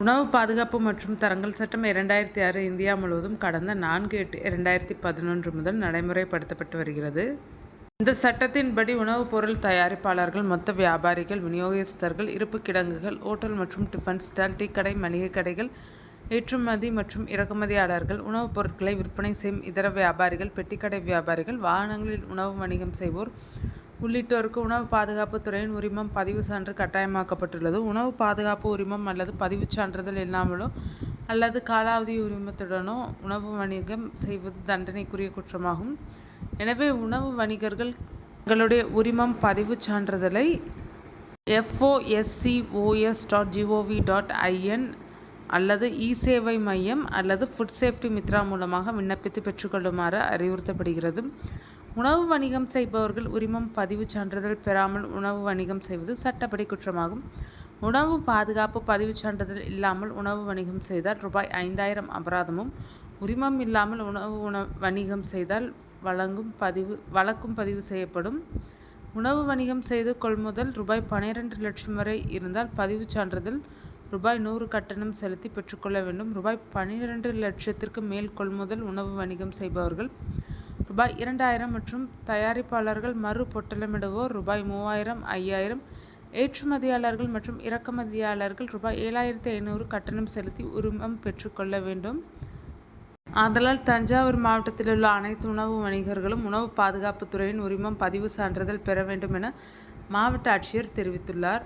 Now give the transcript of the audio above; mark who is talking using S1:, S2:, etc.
S1: உணவு பாதுகாப்பு மற்றும் தரங்கள் சட்டம் இரண்டாயிரத்தி ஆறு இந்தியா முழுவதும் கடந்த நான்கு எட்டு இரண்டாயிரத்தி பதினொன்று முதல் நடைமுறைப்படுத்தப்பட்டு வருகிறது. இந்த சட்டத்தின்படி உணவுப் பொருள் தயாரிப்பாளர்கள் மொத்த வியாபாரிகள் விநியோகஸ்தர்கள் இருப்பு கிடங்குகள் ஓட்டல் மற்றும் டிஃபன் ஸ்டால் டீ கடை மளிகை கடைகள் ஏற்றுமதி மற்றும் இறக்குமதியாளர்கள் உணவுப் பொருட்களை விற்பனை செய்யும் இதர வியாபாரிகள் பெட்டிக்கடை வியாபாரிகள் வாகனங்களில் உணவு வணிகம் செய்வோர் உள்ளிட்டோருக்கு உணவு பாதுகாப்பு துறையின் உரிமம் பதிவு சான்று கட்டாயமாக்கப்பட்டுள்ளது. உணவு பாதுகாப்பு உரிமம் அல்லது பதிவுச் சான்றிதழ் இல்லாமலோ அல்லது காலாவதி உரிமத்துடனோ உணவு வணிகம் செய்வது தண்டனைக்குரிய குற்றமாகும். எனவே உணவு வணிகர்கள் தங்களுடைய உரிமம் பதிவுச் சான்றிதழை FOSCOS dot GOV dot IN அல்லது இ சேவை மையம் அல்லது ஃபுட் சேஃப்டி மித்ரா மூலமாக விண்ணப்பித்து பெற்றுக்கொள்ளுமாறு அறிவுறுத்தப்படுகிறது. உணவு வணிகம் செய்பவர்கள் உரிமம் பதிவுச் சான்றிதழ் பெறாமல் உணவு வணிகம் செய்வது சட்டப்படி குற்றமாகும். உணவு பாதுகாப்பு பதிவுச் சான்றிதழ் இல்லாமல் உணவு வணிகம் செய்தால் ரூபாய் ஐந்தாயிரம் அபராதமும் உரிமம் இல்லாமல் உணவு உணவு வணிகம் செய்தால் வழங்கும் பதிவு வழக்கும் பதிவு செய்யப்படும். உணவு வணிகம் செய்து கொள்முதல் ரூபாய் பன்னிரெண்டு லட்சம் வரை இருந்தால் பதிவுச் சான்றிதழ் ரூபாய் நூறு கட்டணம் செலுத்தி பெற்றுக்கொள்ள வேண்டும். ரூபாய் பன்னிரெண்டு லட்சத்திற்கு மேல் கொள்முதல் உணவு வணிகம் செய்பவர்கள் ரூபாய் இரண்டாயிரம் மற்றும் தயாரிப்பாளர்கள் மறு பொட்டலமிடுவோர் ரூபாய் மூவாயிரம் ஐயாயிரம். ஏற்றுமதியாளர்கள் மற்றும் இறக்குமதியாளர்கள் ரூபாய் ஏழாயிரத்தி ஐநூறு கட்டணம் செலுத்தி உரிமம் பெற்றுக்கொள்ள வேண்டும். ஆதலால் தஞ்சாவூர் மாவட்டத்தில் உள்ள அனைத்து உணவு வணிகர்களும் உணவு பாதுகாப்புத்துறையின் உரிமம் பதிவு சான்றிதழ் பெற வேண்டும் என மாவட்ட ஆட்சியர் தெரிவித்துள்ளார்.